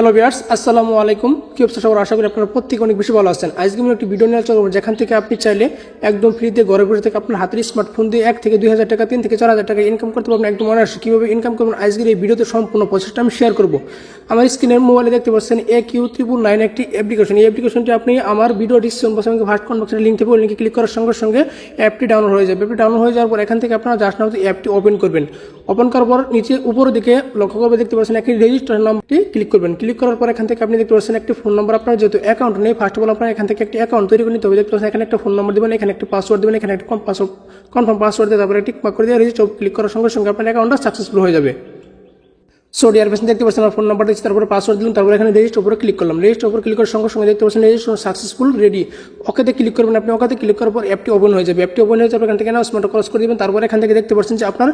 Hello বিয়ার্স আসসালামু আলাইকুম। কি অবস্থা সবার? আশা করি আপনারা প্রত্যেকে অনেক বেশি ভালো আছেন। আজকে আমি একটি ভিডিও নিয়ে চলবো যেখান থেকে আপনি চাইলে একদম ফ্রিতে ঘরে বসে থেকে আপনার হাতের স্মার্টফোন দিয়ে এক থেকে দুই হাজার টাকা, তিন থেকে চার হাজার টাকা ইনকাম করতে পারবেন। একদম আসে কীভাবে ইনকাম করবেন আজকের এই ভিডিওতে সম্পূর্ণ প্রসেসটা আমি শেয়ার করব। আমার স্ক্রিনের মোবাইলে দেখতে পাচ্ছেন এ কিউ ত্রিপুল নাইন একটি অ্যাপ্লিকেশন এই অ্যাপ্লিকেশনটি আপনি আমার ভিডিও ডিসক্রিপশন বক্সে আমাকে ফার্স্ট কমেন্ট বক্সের লিঙ্ক থেকে লিঙ্কে ক্লিক করার সঙ্গে সঙ্গে অ্যাপটি ডাউনলোড হয়ে যাবে। অ্যাপটি ডাউনলোড হয়ে যাওয়ার পর এখান থেকে আপনারা জাস্ট নাও অ্যাপটি ওপেন করবেন। ওপেন করার পর নিচে উপরের দিকে লক্ষ্য করবে, দেখতে পাচ্ছেন একটি রেজিস্ট্রেশন নামটি ক্লিক করবেন। ক্লিক করার পর এখান থেকে আপনি দেখতে পাচ্ছেন একটি ফোন নম্বর আপনার যেহেতু অ্যাকাউন্ট নেই ফার্স্ট অফ অল আপনার এখান থেকে একটি অ্যাকাউন্ট তৈরি করে নিতে হবে। দেখতে পাচ্ছেন এখানে একটা ফোন নম্বর দেবেন, এখানে একটা পাসওয়ার্ড দেবেন, এখানে একটা পাসওয়ার্ড কনফার্ম পাসওয়ার্ড দিয়ে তারপরে টিক মার্ক করে দিয়ে রেজিস্টার ক্লিক করার সঙ্গে সঙ্গে আপনার অ্যাকাউন্টটা সাকসেসফুল হয়ে যাবে। সো ডিয়ার পেশেন্ট দেখতে পাচ্ছেন আমার ফোন নাম্বার দিচ্ছি তারপরে পাসওয়ার্ড দিলাম, তারপরে এখানে রেজিস্টার উপরে ক্লিক করলাম। রেজিস্টার উপরে ক্লিক করার সঙ্গে সঙ্গে দেখতে পাচ্ছেন রেজিস্ট্রেশন সাকসেসফুল রেডি ওকেতে ক্লিক করবেন আপনি, ওকেতে ক্লিক করার পর অ্যাপটি ওপেন হয়ে যাবে। অ্যাপটি ওপেন হয়ে যাবে, এখান থেকে অ্যানাউন্সমেন্ট ক্রস করে দিবেন, তারপরে এখান থেকে দেখতে পাচ্ছেন যে আপনার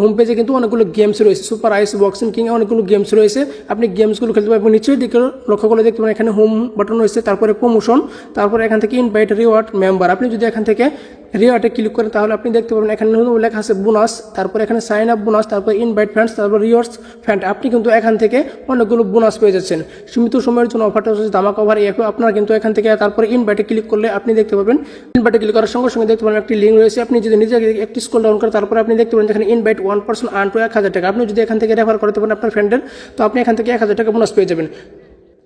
হোম পেজে কিন্তু অনেকগুলো গেমস রয়েছে। সুপার আইস বক্সিং কিং অনেকগুলো গেমস রয়েছে। আপনি গেমসগুলো খেলতে পারবেন নিচের দিকে লক্ষ্য করে দেখতে পাবেন এখানে হোম বাটন রয়েছে, তারপরে প্রমোশন তারপরে এখান থেকে ইনভাইট রিওয়ার্ড মেম্বার আপনি যদি এখান থেকে রিওয়ার্ডে ক্লিক করেন, তাহলে আপনি দেখতে পাবেন এখানে নতুন লেখা আছে বোনাস তারপর এখানে সাইন আপ বোনাস তারপর ইনভাইট ফ্রেন্ডস তারপর রিওয়ার্ডস ফ্রেন্ড আপনি কিন্তু এখান থেকে অনেকগুলো বোনাস পেয়ে যাচ্ছেন। সীমিত সময়ের জন্য অফারটা হচ্ছে দামা কভার এই আপনারা কিন্তু এখান থেকে তারপরে ইনভাইটে ক্লিক করলে আপনি দেখতে পাবেন। ইনভাইটে ক্লিক করার সঙ্গে সঙ্গে দেখতে পাবেন একটি লিঙ্ক রয়েছে। আপনি যদি নিজে একটি স্কোল ডাউন করেন তারপরে আপনি দেখতে পাবেন যেখানে invite one percent earn to এক হাজার টাকা। আপনি যদি এখান থেকে রেফার করতে পারেন আপনার ফ্রেন্ডের তো আপনি এখান থেকে এক হাজার টাকা বোনাস পেয়ে যাবেন।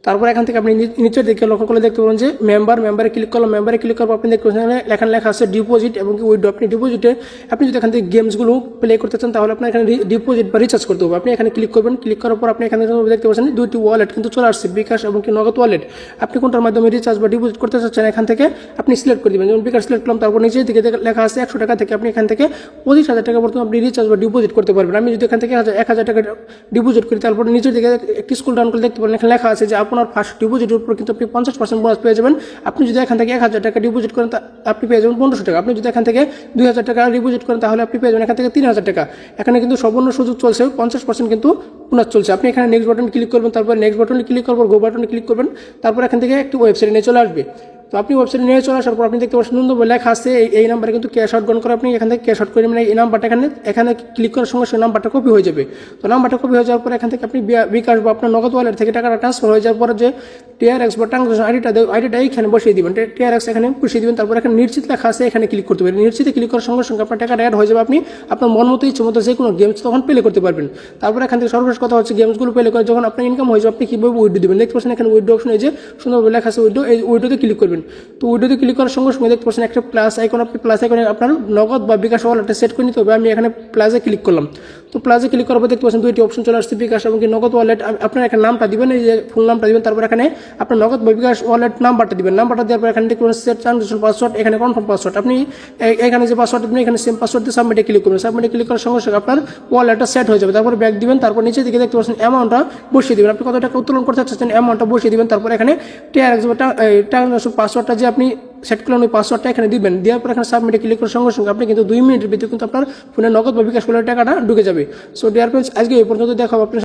তারপর এখান থেকে আপনি নিচের দিকে লক্ষ্য করলে দেখতে পাবেন যে মেম্বার মেম্বারে ক্লিক করলাম মেম্বারে ক্লিক পর আপনি দেখতে পাচ্ছেন এখানে লেখা আছে ডিপোজিট এবং উইডো আপনি ডিপোজিটে আপনি যদি এখান থেকে গেমসগুলো প্লে করতে চান, তাহলে আপনার এখানে ডিপোজিট বা রিচার্জ করতে হবে। আপনি এখানে ক্লিক করবেন ক্লিক করার পর আপনি এখানে দেখতে পাচ্ছেন দুইটি ওয়ালেট কিন্তু চলে আসছে, বিকাশ এবং কি নগদ ওয়ালেট আপনি কোনটার মাধ্যমে রিচার্জ বা ডিপোজিট করতে চাচ্ছেন, এখান থেকে আপনি সিলেক্ট করে দেবেন। যেমন বিকাশ সিলেক্ট করলাম, তারপর নিচের দিকে লেখা আছে একশো টাকা থেকে আপনি এখান থেকে পঁচিশ হাজার টাকা পর্যন্ত আপনি রিচার্জ বা ডিপোজিট করতে পারবেন। আমি যদি এখান থেকে এক হাজার টাকা ডিপোজিট করি, তারপর নিচের দিকে একটি স্কুল ডাউন করে দেখতে পারেন, এখানে লেখা আছে যে আপনার ফার্স্ট ডিপোজিটের উপর কিন্তু আপনি পঞ্চাশ পার্সেন্ট বোনাস পেয়ে যাবেন। আপনি যদি এখান থেকে এক হাজার টাকা ডিপোজিট করেন আপনি পেয়ে যাবেন পনেরোশো টাকা। আপনি যদি এখান থেকে দুই হাজার টাকা ডিপোজিট করেন, তাহলে আপনি পেয়ে যাবেন এখান থেকে তিন হাজার টাকা। এখানে কিন্তু সম্পূর্ণ সুযোগ চলছে, পঞ্চাশ পার্সেন্ট কিন্তু বোনাস চলছে। আপনি এখানে নেক্সট বাটন ক্লিক করবেন, তারপর নেক্সট বাটনে ক্লিক করবেন গো বাটনে ক্লিক করবেন, তারপর এখান থেকে একটি ওয়েবসাইট নিয়ে চলে আসবে। তো আপনি ওয়েবসাইটে নিয়ে চলে আসার পর আপনি দেখতে পাচ্ছেন সুন্দর লেখা আছে, এই- নাম্বারে কিন্তু ক্যাশ আউট গ্রহণ করে আপনি এখান থেকে ক্যাশ আউট করে মানে এই নাম্বারটা এখানে এখানে ক্লিক করার সঙ্গে সঙ্গে নাম্বারটা কপি হয়ে যাবে। তো নাম্বারটা কপি হয়ে যাওয়ার পর এখান থেকে আপনি বিকাশ বা আপনার নগদ ওয়ালেট থেকে টাকাটা ট্রান্সফার হয়ে যাওয়ার পর যে টিআরএক্স বা ট্রানজাকশন আইডিটা আইডিটা এইখানে বসিয়ে দিবেন। টিআরএক্স এখানে বসিয়ে দিবেন। তারপর এখানে নিশ্চিত লেখা আছে, এখানে ক্লিক করতে পারেন। নিশ্চিতে ক্লিক করার সঙ্গে সঙ্গে আপনার টাকাটা অ্যাড হয়ে যাবে। আপনি আপনার মন মতো ইচ্ছে মতো যে কোনো গেমস তখন প্লে করতে পারবেন। তারপর এখান থেকে সর্বশেষ কথা হচ্ছে গেমসগুলো প্লে করে যখন আপনার ইনকাম হয়ে যাবে, আপনি কীভাবে উইডো দেবেন? দেখতে পাচ্ছেন এখানে উইডো অপশন এই যে, সুন্দরভাবে লেখা আছে উইডো এই উইডোতে ক্লিক করবেন। তো উইডোতে ক্লিক করার সঙ্গে সঙ্গে দেখতে পাচ্ছেন একটা প্লাস আইকন আপনি প্লাস আইকনে আপনার নগদ বা বিকাশ ওয়ালেটটা সেট করে নিতে হবে। আমি এখানে প্লাসে ক্লিক করলাম। তো প্লাসে ক্লিক পর দেখতে পাচ্ছেন দুইটি অপশন চলে আসছে, বিকাশ এবং নগদ ওয়ালেট আপনার এখানে নামটা দিবেন, এই যে ফুল নামটা দিবেন, তারপর এখানে আপনার নগদ বা বিকাশ ওয়ালেট নাম্বারটা দিবেন। নাম্বারটা দেওয়ার পর এখানে দেখতে পাচ্ছেন সেট ট্রানজেকশন পাসওয়ার্ড এখানে কনফার্ম পাসওয়ার্ড আপনি এখানে যে পাসওয়ার্ড দিবেন, এখানে সেম পাসওয়ার্ড দিয়ে সাবমিটে ক্লিক করবেন। সাবমিটে ক্লিক করার সঙ্গে সঙ্গে আপনার ওয়ালেটটা সেট হয়ে যাবে। তারপর ব্যাক দিবেন, তারপর নিচে দিকে দেখতে পাচ্ছেন অ্যামাউন্টটা বসিয়ে দিবেন। আপনি কত টাকা উত্তোলন করতে চাচ্ছেন অ্যামাউন্টটা বসিয়ে দিবেন। তারপর এখানে ট্রানজেকশন পাসওয়ার্ডটা যে আপনি সেট করলেন ওই পাসওয়ার্ডটা এখানে দিবেন। দেওয়ার পর এখানে সাবমিটে ক্লিক করার সঙ্গে সঙ্গে আপনি কিন্তু দুই মিনিটের ভিতরে কিন্তু আপনার ফোনে নগদ বা বিকাশ করলে টাকাটা ঢুকে যাবে। সো ডিয়ার ফ্রেন্ডস আজকে এই পর্যন্ত দেখাবো। আপনার